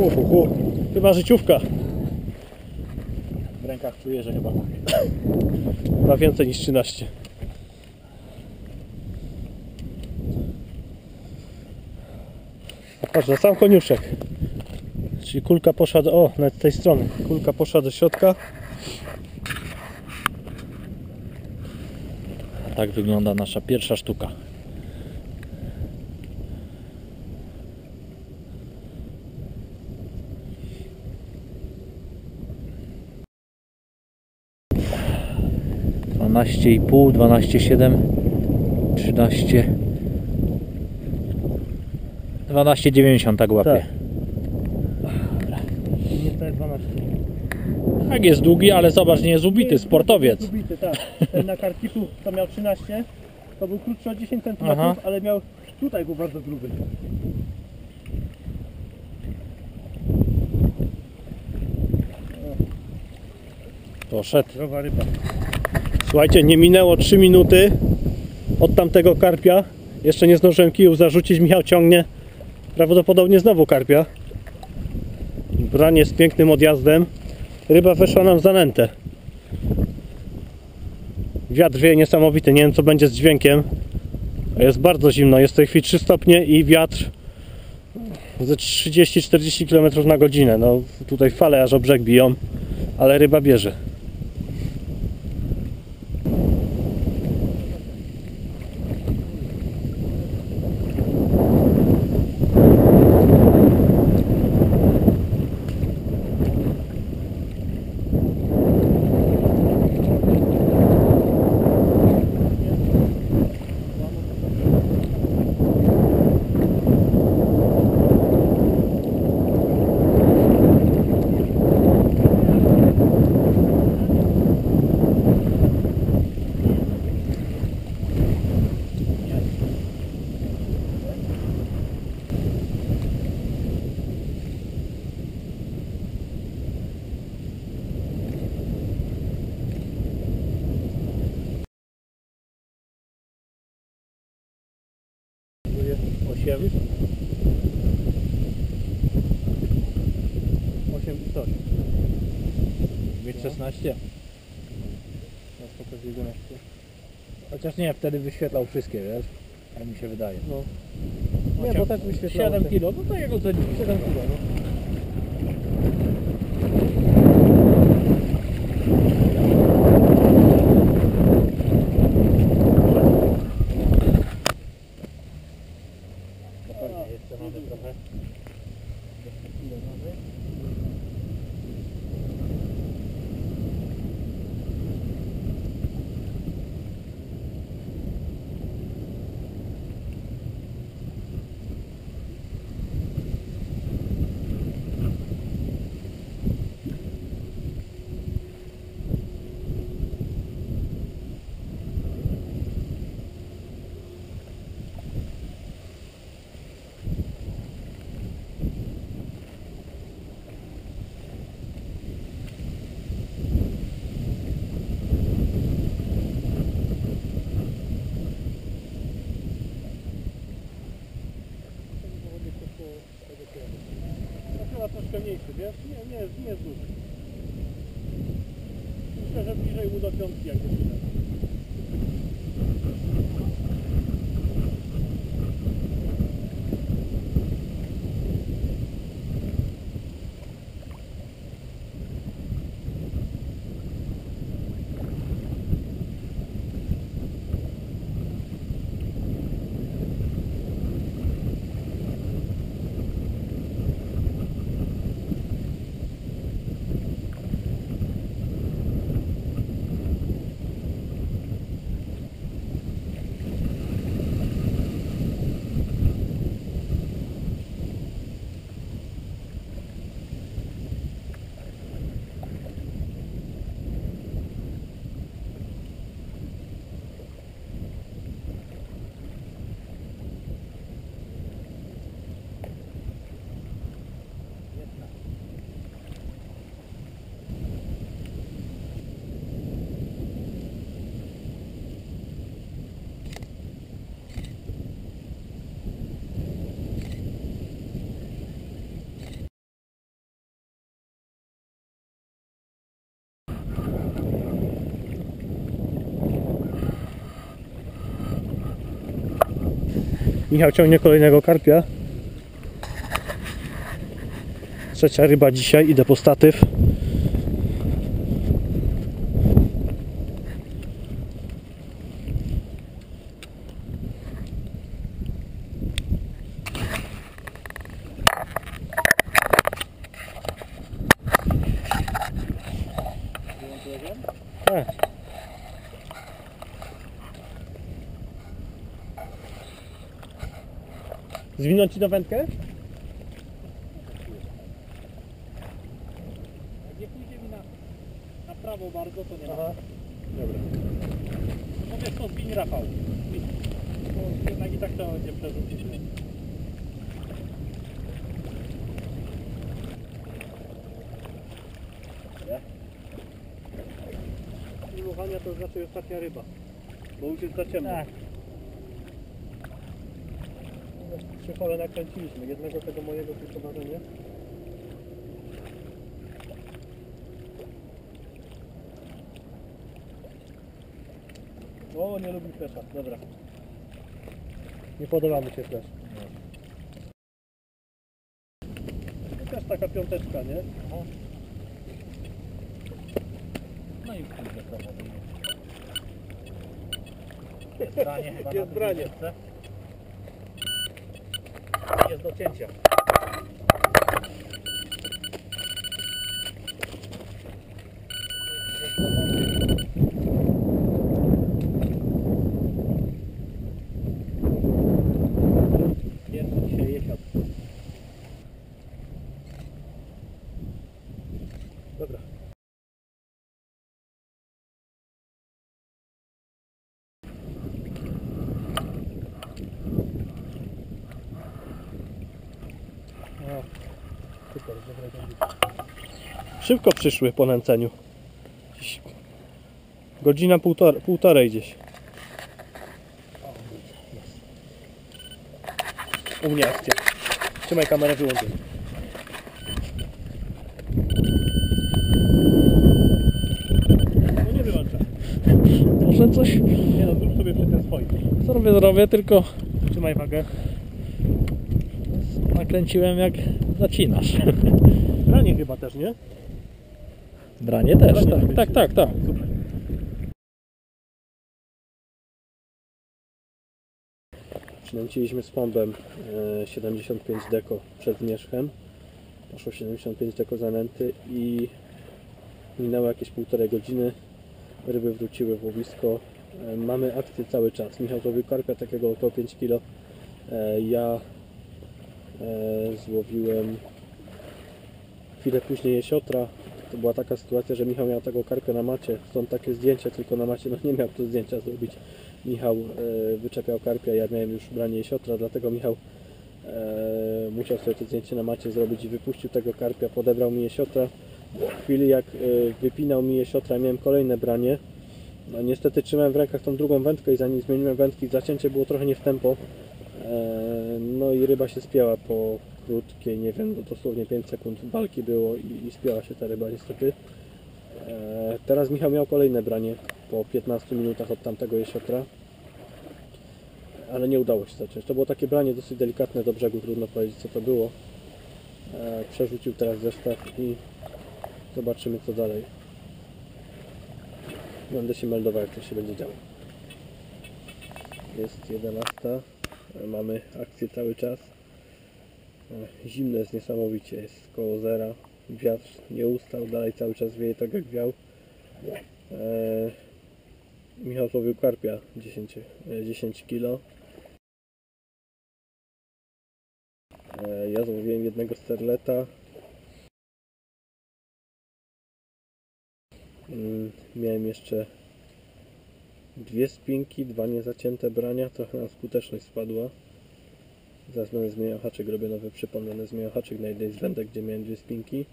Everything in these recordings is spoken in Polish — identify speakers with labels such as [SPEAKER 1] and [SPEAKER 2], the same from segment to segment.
[SPEAKER 1] Uhu, chyba życiówka. W rękach czuję, że chyba chyba więcej niż 13. A patrz, na sam koniuszek. Czyli kulka poszła do... O, nawet z tej strony. Kulka poszła do środka. Tak wygląda nasza pierwsza sztuka. Dwanaście i pół, dwanaście siedem, trzynaście, dwanaście dziewięćdziesiąt tak łapie.
[SPEAKER 2] Nie te 12.
[SPEAKER 1] Tak jest długi, ale zobacz, nie jest ubity, sportowiec.
[SPEAKER 2] Ubity, tak. Ten na karpiku to miał 13, to był krótszy o 10 cm,
[SPEAKER 1] Aha.
[SPEAKER 2] ale miał tutaj był bardzo gruby.
[SPEAKER 1] Poszedł.
[SPEAKER 2] Zdrowa ryba.
[SPEAKER 1] Słuchajcie, nie minęło 3 minuty od tamtego karpia. Jeszcze nie zdążyłem kijów zarzucić. Michał ciągnie prawdopodobnie znowu karpia. Branie z pięknym odjazdem. Ryba weszła nam w zanętę. Wiatr wieje niesamowity. Nie wiem co będzie z dźwiękiem. Jest bardzo zimno. Jest w tej chwili 3 stopnie i wiatr ze 30-40 km na godzinę. No tutaj fale aż o brzeg biją, ale ryba bierze. Osiem. Osiem i coś. Mieć 16.
[SPEAKER 2] Teraz pokażę 11.
[SPEAKER 1] Chociaż nie, wtedy wyświetlał wszystkie, wiesz? Jak mi się wydaje.
[SPEAKER 2] No. Nie, bo też wyświetlało
[SPEAKER 1] 7
[SPEAKER 2] się.
[SPEAKER 1] kilo, no to jego cenimy.
[SPEAKER 2] 7 kg, no. Nie, nie, duży. Myślę, że bliżej mu do piątki jak jest
[SPEAKER 1] Michał ciągnie kolejnego karpia. Trzecia ryba dzisiaj, idę po statyw. Tak. Zwinąć ci do wędkę?
[SPEAKER 2] Jak nie pójdzie mi na, na prawo bardzo, to nie ma.
[SPEAKER 1] Aha. Dobra.
[SPEAKER 2] No wiesz co, zwiń Rafał. Zwiń. Bo jednak i tak trzeba będzie przerzucić.
[SPEAKER 1] Filmowania to znaczy ostatnia ryba. Bo już jest za ciemno.
[SPEAKER 2] Tak.
[SPEAKER 1] Trzy fale nakręciliśmy. Jednego tego mojego tylko ważenia. O, nie lubi flesza. Dobra. Nie podoba mi się flesz. To też taka piąteczka, nie?
[SPEAKER 2] No i kurde, prawo. Jest branie chyba
[SPEAKER 1] Jest branie.
[SPEAKER 2] dwudziestce. Jest do cięcia.
[SPEAKER 1] Jest dzisiaj jesiot. Dobra. O, super, dobra, Szybko przyszły po nęceniu. Godzina półtora, półtorej gdzieś. U mnie akcja. Trzymaj kamerę wyłączoną. No.
[SPEAKER 3] Może coś
[SPEAKER 1] Nie no, zrób sobie przy ten swoim.
[SPEAKER 3] zrobię, zrobię, tylko
[SPEAKER 1] Trzymaj wagę.
[SPEAKER 3] Nakręciłem jak zacinasz.
[SPEAKER 1] Ranie chyba też, nie?
[SPEAKER 3] Branie też,
[SPEAKER 1] Branie
[SPEAKER 3] tak,
[SPEAKER 1] nakręciłem.
[SPEAKER 3] tak, tak, tak.
[SPEAKER 1] Super. Przynęciliśmy z pompem e, 75 deko przed zmierzchem. Poszło 75 deko zanęty i minęło jakieś półtorej godziny. Ryby wróciły w łowisko. E, Mamy akcję cały czas. Michał złowił karpia takiego około 5 kg. Ja e, złowiłem chwilę później jesiotra. To była taka sytuacja, że Michał miał tego karpia na macie. Stąd takie zdjęcie, tylko na macie no nie miał tu zdjęcia zrobić. Michał e, wyczepiał karpia, ja miałem już branie jesiotra, dlatego Michał e, musiał sobie to zdjęcie na macie zrobić i wypuścił tego karpia, podebrał mi jesiotra. W chwili jak e, wypinał mi jesiotra, miałem kolejne branie. No niestety trzymałem w rękach tą drugą wędkę i zanim zmieniłem wędki, zacięcie było trochę nie w tempo. No i ryba się spięła po krótkiej, nie wiem, no dosłownie 5 sekund walki było i, i spięła się ta ryba niestety. E, Teraz Michał miał kolejne branie po 15 minutach od tamtego jesiotra. Ale nie udało się zacząć. To było takie branie dosyć delikatne do brzegu, trudno powiedzieć co to było. E, Przerzucił teraz zestaw i zobaczymy co dalej. Będę się meldował jak to się będzie działo. Jest 11. Mamy akcję cały czas. E, Zimno jest niesamowicie, jest koło zera. Wiatr nie ustał, dalej cały czas wieje tak jak wiał. E, Michał złowił karpia 10, e, 10 kg. E, ja złowiłem jednego sterleta. Mm, Miałem jeszcze dwie spinki, dwa niezacięte brania, trochę nam skuteczność spadła. Zaraz będę zmieniał haczyk, robię nowy przypon, będę haczyk na jednej z wędek, gdzie miałem dwie spinki.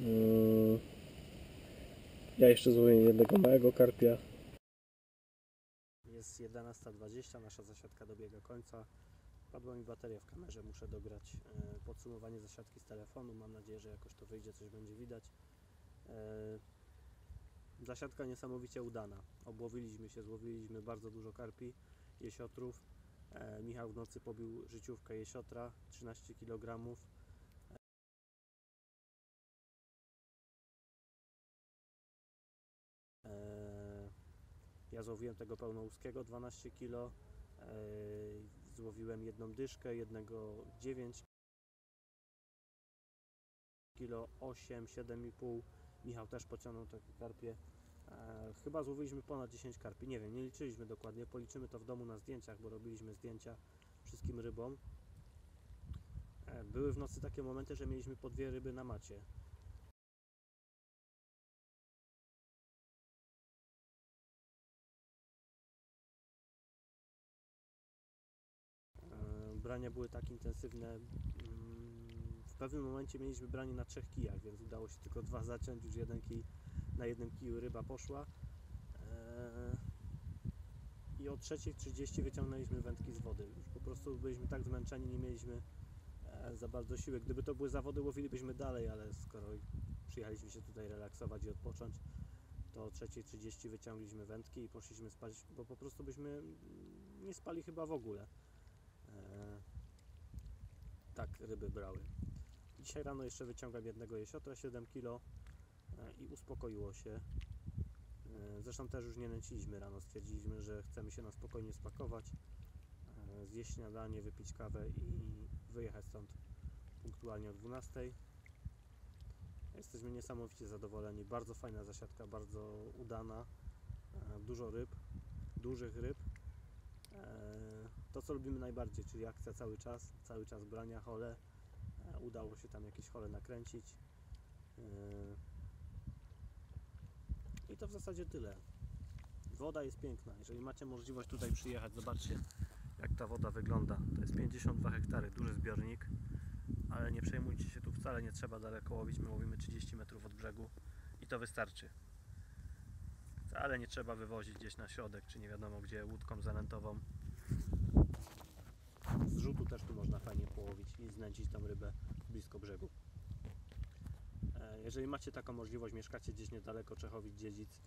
[SPEAKER 1] Mm. Ja jeszcze złowiłem jednego małego karpia. Jest 11.20, nasza zasiadka dobiega końca. Padła mi bateria w kamerze, muszę dograć e, podsumowanie zasiadki z telefonu. Mam nadzieję, że jakoś to wyjdzie, coś będzie widać. E, Zasiadka niesamowicie udana. Obłowiliśmy się, złowiliśmy bardzo dużo karpi, jesiotrów. E, Michał w nocy pobił życiówkę jesiotra 13 kg. E, Ja złowiłem tego pełnołuskiego 12 kg. Złowiłem jedną dyszkę, jednego 9 kg, 8, 7,5. Michał też pociągnął takie karpie. E, chyba złowiliśmy ponad 10 karpi. Nie wiem, nie liczyliśmy dokładnie. Policzymy to w domu na zdjęciach, bo robiliśmy zdjęcia wszystkim rybom. E, były w nocy takie momenty, że mieliśmy po dwie ryby na macie. E, Brania były tak intensywne. mm, W pewnym momencie mieliśmy branie na trzech kijach, więc udało się tylko dwa zaciąć. Już jeden kij, na jednym kiju ryba poszła. E, I o 3.30 wyciągnęliśmy wędki z wody. Już po prostu byliśmy tak zmęczeni, nie mieliśmy e, za bardzo siły. Gdyby to były zawody, łowilibyśmy dalej, ale skoro przyjechaliśmy się tutaj relaksować i odpocząć, to o 3.30 wyciągliśmy wędki i poszliśmy spać, bo po prostu byśmy nie spali chyba w ogóle. E, tak ryby brały. Dzisiaj rano jeszcze wyciągam jednego jesiotra 7 kg i uspokoiło się. E, Zresztą też już nie nęciliśmy rano. Stwierdziliśmy, że chcemy się na spokojnie spakować, e, zjeść śniadanie, wypić kawę i wyjechać stąd punktualnie o 12. Jesteśmy niesamowicie zadowoleni. Bardzo fajna zasiadka, bardzo udana. E, Dużo ryb, dużych ryb. To co lubimy najbardziej, czyli akcja cały czas, cały czas brania hole. Udało się tam jakieś hole nakręcić. E, I to w zasadzie tyle. Woda jest piękna. Jeżeli macie możliwość tutaj przyjechać, zobaczcie jak ta woda wygląda. To jest 52 hektary, duży zbiornik, ale nie przejmujcie się, tu wcale nie trzeba daleko łowić. My łowimy 30 metrów od brzegu i to wystarczy. Wcale nie trzeba wywozić gdzieś na środek, czy nie wiadomo gdzie, łódką zanętową. Z rzutu też tu można fajnie połowić i znęcić tą rybę blisko brzegu. E, Jeżeli macie taką możliwość, mieszkacie gdzieś niedaleko Czechowic, Dziedzic,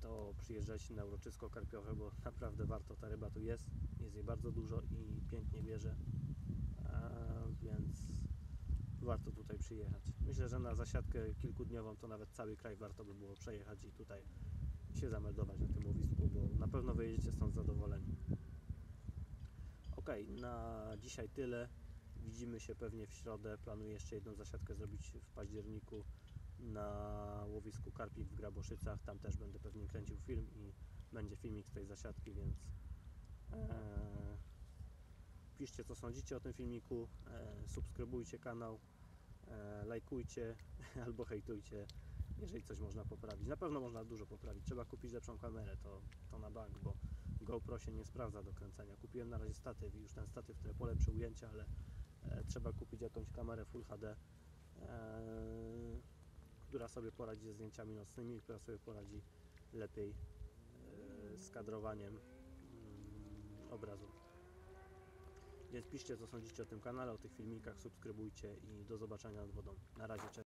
[SPEAKER 1] to przyjeżdżajcie na uroczysko karpiowe, bo naprawdę warto, ta ryba tu jest. Jest jej bardzo dużo i pięknie bierze, E, więc warto tutaj przyjechać. Myślę, że na zasiadkę kilkudniową to nawet cały kraj warto by było przejechać i tutaj się zameldować na tym łowisku, bo na pewno wyjedziecie stąd zadowoleni. Ok, na dzisiaj tyle. Widzimy się pewnie w środę. Planuję jeszcze jedną zasiadkę zrobić w październiku na łowisku Karpik w Graboszycach. Tam też będę pewnie kręcił film i będzie filmik z tej zasiadki, więc e, piszcie co sądzicie o tym filmiku, e, subskrybujcie kanał, e, lajkujcie albo hejtujcie, jeżeli coś można poprawić. Na pewno można dużo poprawić. Trzeba kupić lepszą kamerę, to, to na bank, bo GoPro się nie sprawdza do kręcenia. Kupiłem na razie statyw i już ten statyw trochę polepszy ujęcia, ale trzeba kupić jakąś kamerę Full HD, e, która sobie poradzi ze zdjęciami nocnymi, która sobie poradzi lepiej e, z kadrowaniem mm, obrazu. Więc piszcie co sądzicie o tym kanale, o tych filmikach, subskrybujcie i do zobaczenia nad wodą. Na razie, cześć.